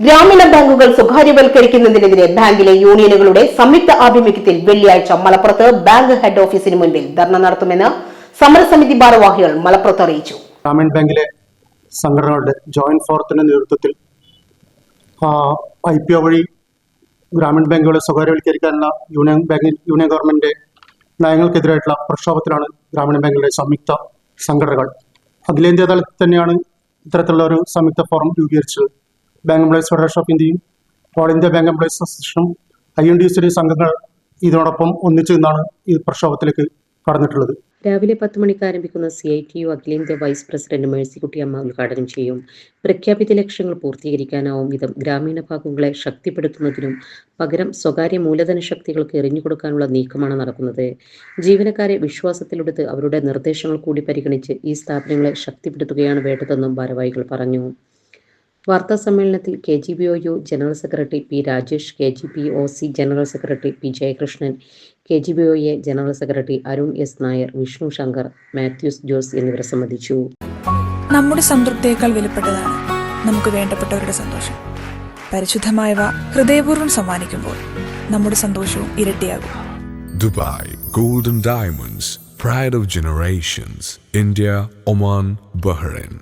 ഗ്രാമീണ ബാങ്കുകൾ സ്വകാര്യവൽക്കരിക്കുന്നതിനെതിരെ ബാങ്കിലെ യൂണിയനുകളുടെ സംയുക്ത ആഭിമുഖ്യത്തിൽ വെള്ളിയാഴ്ച മലപ്പുറത്ത് ബാങ്ക് ഹെഡ് ഓഫീസിന് മുൻപിൽ ധർണ നടത്തുമെന്ന് സമരസമിതി ഭാരവാഹികൾ മലപ്പുറത്ത് അറിയിച്ചു. ഗ്രാമീൺ ബാങ്കിലെ സംഘടനകളുടെ ജോയിന്റ് ഫോറത്തിന്റെ നേതൃത്വത്തിൽ ഐ പി ഒ വഴി ഗ്രാമീൺ ബാങ്കുകളെ സ്വകാര്യവൽക്കരിക്കാനുള്ള യൂണിയൻ ബാങ്ക് യൂണിയൻ ഗവൺമെന്റിന്റെ നയങ്ങൾക്കെതിരായിട്ടുള്ള പ്രക്ഷോഭത്തിലാണ് ഗ്രാമീണ ബാങ്കുകളുടെ സംയുക്ത സംഘടനകൾ. അഖിലേന്ത്യാ തലത്തിൽ തന്നെയാണ് ഇത്തരത്തിലുള്ള ഒരു സംയുക്ത ഫോറം രൂപീകരിച്ചത്. ബാങ്ക് എംപ്ലോയീസ് ഫെഡറേഷൻ ഓഫ് ഇന്ത്യയും ഓൾ ഇന്ത്യ ബാങ്ക് എംപ്ലോയീസ് അസോസിയേഷനും ഐ എൻ ഡി സി സംഘങ്ങൾ ഇതോടൊപ്പം ഒന്നിച്ചു നിന്നാണ് ഈ പ്രക്ഷോഭത്തിലേക്ക് കടന്നിട്ടുള്ളത്. രാവിലെ പത്ത് മണിക്ക് ആരംഭിക്കുന്ന സി ഐ ടി യു അഖിലേന്ത്യാ വൈസ് പ്രസിഡന്റ് മേഴ്സിക്കുട്ടിയമ്മ ഉദ്ഘാടനം ചെയ്യും. പ്രഖ്യാപിത ലക്ഷ്യങ്ങൾ പൂർത്തീകരിക്കാനാവും വിധം ഗ്രാമീണ ഭാഗങ്ങളെ ശക്തിപ്പെടുത്തുന്നതിനും പകരം സ്വകാര്യ മൂലധന ശക്തികൾക്ക് എറിഞ്ഞുകൊടുക്കാനുള്ള നീക്കമാണ് നടക്കുന്നത്. ജീവനക്കാരെ വിശ്വാസത്തിലെടുത്ത് അവരുടെ നിർദ്ദേശങ്ങൾ കൂടി പരിഗണിച്ച് ഈ സ്ഥാപനങ്ങളെ ശക്തിപ്പെടുത്തുകയാണ് വേണ്ടതെന്നും ഭാരവാഹികൾ പറഞ്ഞു. വാർത്താ സമ്മേളനത്തിൽ K G B O U general secretary P Rajesh K G P O C general secretary P Jayakrishnan K G B O A general secretary Arun S Nair Vishnu Shankar Mathews Jose എന്നിവർ സംബന്ധിച്ചു. നമ്മുടെ സംതൃപ്തിയേക്കാൾ വിലപ്പെട്ടതാണ് നമുക്ക് വേണ്ടപ്പെട്ടവരുടെ സന്തോഷം. പരിശുദ്ധമായവ ഹൃദയപൂർവം സമ്മാനിക്കുമ്പോൾ നമ്മുടെ സന്തോഷവും ഇരട്ടിയാകും. Dubai golden diamonds pride of generations India Oman Bahrain.